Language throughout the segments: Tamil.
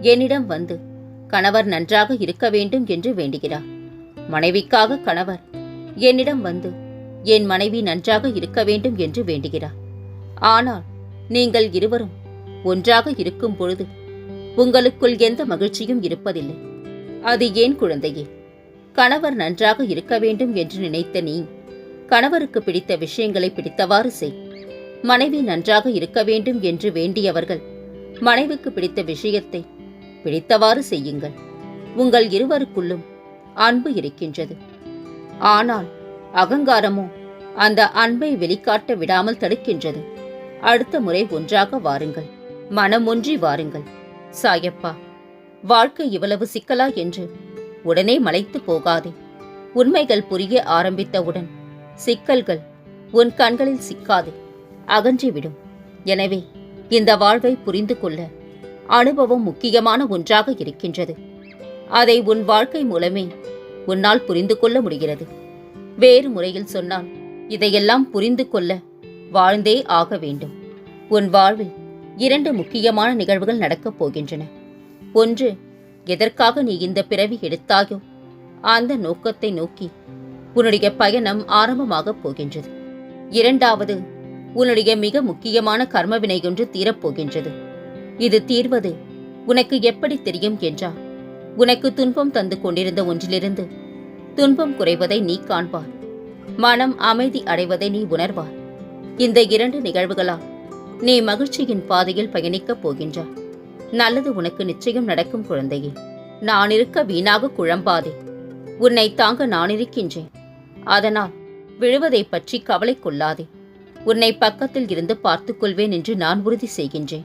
என்னிடம் வந்து கணவர் நன்றாக இருக்க வேண்டும் என்று வேண்டுகிறார். மனைவிக்காக கணவர் என்னிடம் வந்து என் மனைவி நன்றாக இருக்க வேண்டும் என்று வேண்டுகிறார். ஆனால் நீங்கள் இருவரும் ஒன்றாக இருக்கும் பொழுது உங்களுக்குள் எந்த மகிழ்ச்சியும் இருப்பதில்லை. அது ஏன் குழந்தையே? கணவர் நன்றாக இருக்க வேண்டும் என்று நினைத்த நீ கணவருக்கு பிடித்த விஷயங்களை பிடித்தவாறு செய். மனைவி நன்றாக இருக்க வேண்டும் என்று வேண்டியவர்கள் மனைவிக்கு பிடித்த விஷயத்தை பிடித்தவாறு செய்யுங்கள். உங்கள் இருவருக்குள்ளும் அன்பு இருக்கின்றது. ஆனால் அகங்காரமோ அந்த அன்பை வெளிக்காட்ட விடாமல் தடுக்கின்றது. அடுத்த முறை ஒன்றாக வாருங்கள். மனமொன்றி வாருங்கள். சாயப்பா வாழ்க்கை இவ்வளவு சிக்கலா என்று உடனே மலைத்து போகாதே. உண்மைகள் புரிய ஆரம்பித்தவுடன் சிக்கல்கள் உன் கண்களில் சிக்காது. அகன்றிவிடும். எனவே இந்த வாழ்வை புரிந்து கொள்ள அனுபவம் முக்கியமான ஒன்றாக இருக்கின்றது. அதை உன் வாழ்க்கை மூலமே உன்னால் புரிந்து கொள்ள முடிகிறது. வேறு முறையில் சொன்னால் இதையெல்லாம் புரிந்து கொள்ள வாழ்ந்தே ஆக வேண்டும். உன் வாழ்வில் இரண்டு முக்கியமான நிகழ்வுகள் நடக்கப் போகின்றன. ஒன்று எதற்காக நீ இந்த பிறவி எடுத்தாயோ அந்த நோக்கத்தை நோக்கி உன்னுடைய பயணம் ஆரம்பமாகப் போகின்றது. இரண்டாவது உன்னுடைய மிக முக்கியமான கர்மவினை ஒன்று தீரப்போகின்றது இது தீர்வது. உனக்கு எப்படி தெரியும் என்றால் உனக்கு துன்பம் தந்து கொண்டிருந்த ஒன்றிலிருந்து துன்பம் குறைவதை நீ காண்பார் மனம் அமைதி அடைவதை நீ உணர்வார் இந்த இரண்டு நிகழ்வுகளால் நீ மகிழ்ச்சியின் பாதையில் பயணிக்கப் போகின்றார் நல்லது உனக்கு நிச்சயம் நடக்கும் குழந்தையே. நான் இருக்க வீணாக குழம்பாதே. உன்னை தாங்க நான் இருக்கின்றேன். அதனால் விழுவதை பற்றி கவலை கொள்ளாதே. உன்னை பக்கத்தில் இருந்து பார்த்துக்கொள்வேன் என்று நான் உறுதி செய்கின்றேன்.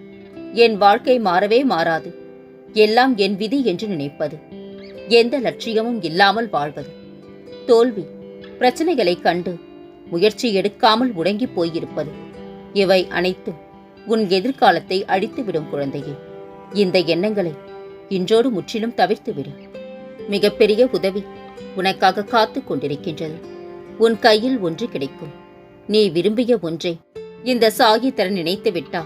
என் வாழ்க்கை மாறவே மாறாது. எல்லாம் என் விதி என்று நினைப்பது. எந்த லட்சியமும் இல்லாமல் வாழ்வது. தோல்வி பிரச்சனைகளைக் கண்டு முயற்சி எடுக்காமல் முடங்கி போயிருப்பது. இவை அனைத்தும் உன் எதிர்காலத்தை அழித்துவிடும் குழந்தையே. இந்த எண்ணங்களை இன்றோடு முற்றிலும் தவிர்த்துவிடு. மிகப்பெரிய உதவி உனக்காக காத்துக் கொண்டிருக்கின்றது. உன் கையில் ஒன்று கிடைக்கும். நீ விரும்பிய ஒன்றை இந்த சாகி தர நினைத்து விட்டா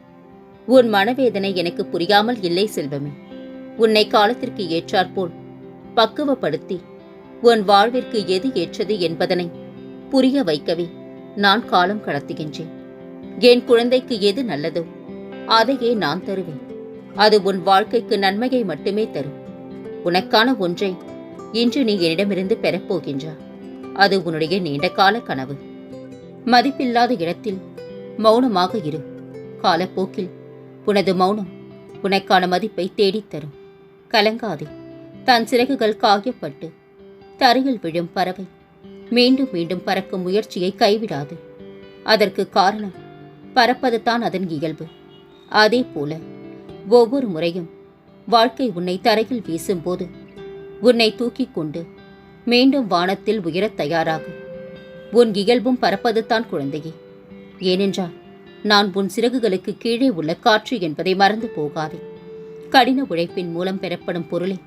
உன் மனவேதனை எனக்கு புரியாமல் இல்லை செல்வமே. உன்னை காலத்திற்கு ஏற்றாற்போல் பக்குவப்படுத்தி உன் வாழ்விற்கு எது ஏற்றது என்பதனை புரிய வைக்கவே நான் காலம் கடத்துகின்றேன். என் குழந்தைக்கு எது நல்லதோ அதையே நான் தருவேன். அது உன் வாழ்க்கைக்கு நன்மையை மட்டுமே தரும். உனக்கான ஒன்றை இன்று நீ என்னிடமிருந்து பெறப்போகின்றா அது உன்னுடைய நீண்டகால கனவு. மதிப்பில்லாத இடத்தில் மௌனமாக இரு. காலப்போக்கில் உனது மௌனம் உனக்கான மதிப்பை தேடித் தரும் கலங்காதே. தன் சிறகுகள் காயப்பட்டு தரையில் விழும் பறவை. மீண்டும் மீண்டும் பறக்கும் முயற்சியை கைவிடாது. அதற்கு காரணம் பறப்பது தான் அதன் இயல்பு. அதே போல ஒவ்வொரு முறையும் வாழ்க்கை உன்னை தரையில் வீசும்போது உன்னை தூக்கிக் கொண்டு மீண்டும் வானத்தில் உயரத் தயாராகும் உன் இயல்பும் பறப்பது தான் குழந்தையே. ஏனென்றால் நான் உன் சிறகுகளுக்கு கீழே உள்ள காற்று என்பதை மறந்து போகாதே. கடின உழைப்பின் மூலம் பெறப்படும் பொருளை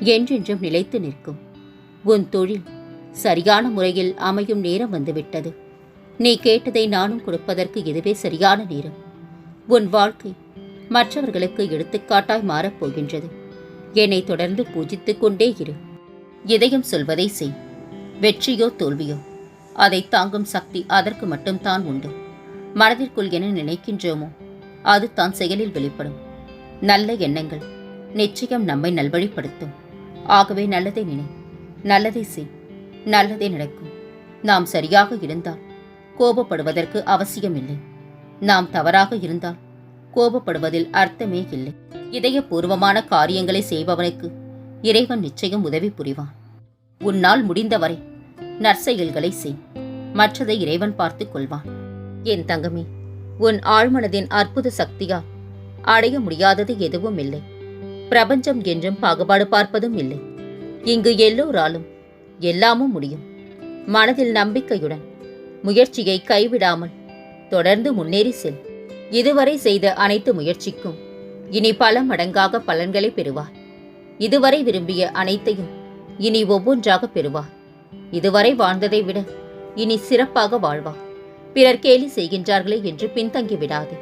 என்றென்றும் நிலைத்து நிற்கும். உன் தொழில் சரியான முறையில் அமையும் நேரம் வந்துவிட்டது. நீ கேட்டதை நானும் கொடுப்பதற்கு இதுவே சரியான நேரம். உன் வாழ்க்கை மற்றவர்களுக்கு எடுத்துக்காட்டாய் மாறப்போகின்றது என்னை தொடர்ந்து பூஜித்துக் கொண்டே இரு. இதயம் சொல்வதை செய். வெற்றியோ தோல்வியோ. அதை தாங்கும் சக்தி அதற்கு மட்டும்தான் உண்டு. மனதிற்குள் என நினைக்கின்றோமோ? அது தான் செயலில் வெளிப்படும். நல்ல எண்ணங்கள் நிச்சயம் நம்மை நல்வழிப்படுத்தும். ஆகவே நல்லதை நினை நல்லதை செய் நல்லதே நடக்கும். நாம் சரியாக இருந்தால் கோபப்படுவதற்கு அவசியமில்லை. நாம் தவறாக இருந்தால் கோபப்படுவதில் அர்த்தமே இல்லை. இதயபூர்வமான காரியங்களை செய்பவனுக்கு இறைவன் நிச்சயம் உதவி புரிவான். உன்னால் முடிந்தவரை நற்செயல்களை செய். மற்றதை இறைவன் பார்த்துக் கொள்வான். என் தங்கமே உன் ஆழ்மனதின் அற்புத சக்தியால் அடைய முடியாதது எதுவும் இல்லை. பிரபஞ்சம் என்றும் பாகுபாடு பார்ப்பதும் இல்லை. இங்கு எல்லோராலும் எல்லாமும் முடியும். மனதில் நம்பிக்கையுடன் முயற்சியை கைவிடாமல் தொடர்ந்து முன்னேறி செல். இதுவரை செய்த அனைத்து முயற்சிக்கும் இனி பல மடங்காக பலன்களை பெறுவார். இதுவரை விரும்பிய அனைத்தையும் இனி ஒவ்வொன்றாக பெறுவார். இதுவரை வாழ்ந்ததை விட இனி சிறப்பாக வாழ்வார். பிறர் கேலி செய்கின்றார்களே என்று பின்தங்கி விடாதே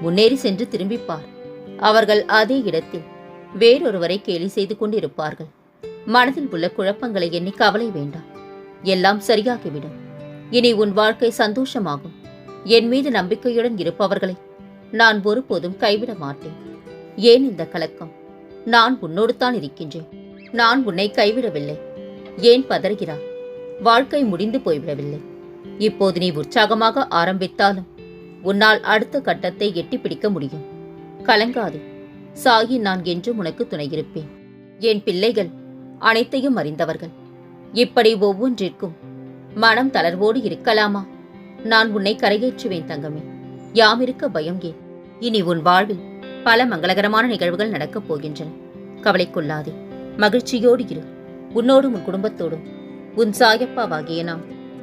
முன்னேறி சென்று திரும்பிப்பார். அவர்கள் அதே இடத்தில் வேறொருவரை கேலி செய்து கொண்டிருப்பார்கள். மனதில் உள்ள குழப்பங்களை எண்ணி கவலை வேண்டாம். எல்லாம் சரியாகிவிடும். இனி உன் வாழ்க்கை சந்தோஷமாகும். என் மீது நம்பிக்கையுடன் இருப்பவர்களை நான் ஒருபோதும் கைவிட மாட்டேன். ஏன் இந்த கலக்கம்? நான் உன்னோடு தான் இருக்கின்றேன். நான் உன்னை கைவிடவில்லை. ஏன் பதறுகிறாய்? வாழ்க்கை முடிந்து போய்விடவில்லை. இப்போது நீ உற்சாகமாக ஆரம்பித்தாலும் உன்னால் அடுத்த கட்டத்தை எட்டி பிடிக்க முடியும். கலங்காதே. சாகி நான் என்றும் உனக்கு துணையிருப்பேன். என் பிள்ளைகள் அனைத்தையும் அறிந்தவர்கள். இப்படி ஒவ்வொன்றிற்கும் மனம் தளர்வோடு இருக்கலாமா? நான் உன்னை கரையேற்றுவேன் தங்கமே. யாமிருக்க பயம் ஏன்? இனி உன் வாழ்வில் பல மங்களகரமான நிகழ்வுகள் நடக்கப் போகின்றன. கவலைக்கொள்ளாதே மகிழ்ச்சியோடு இரு. உன்னோடும் உன் குடும்பத்தோடும் உன் சாயப்பாவாகிய நாம்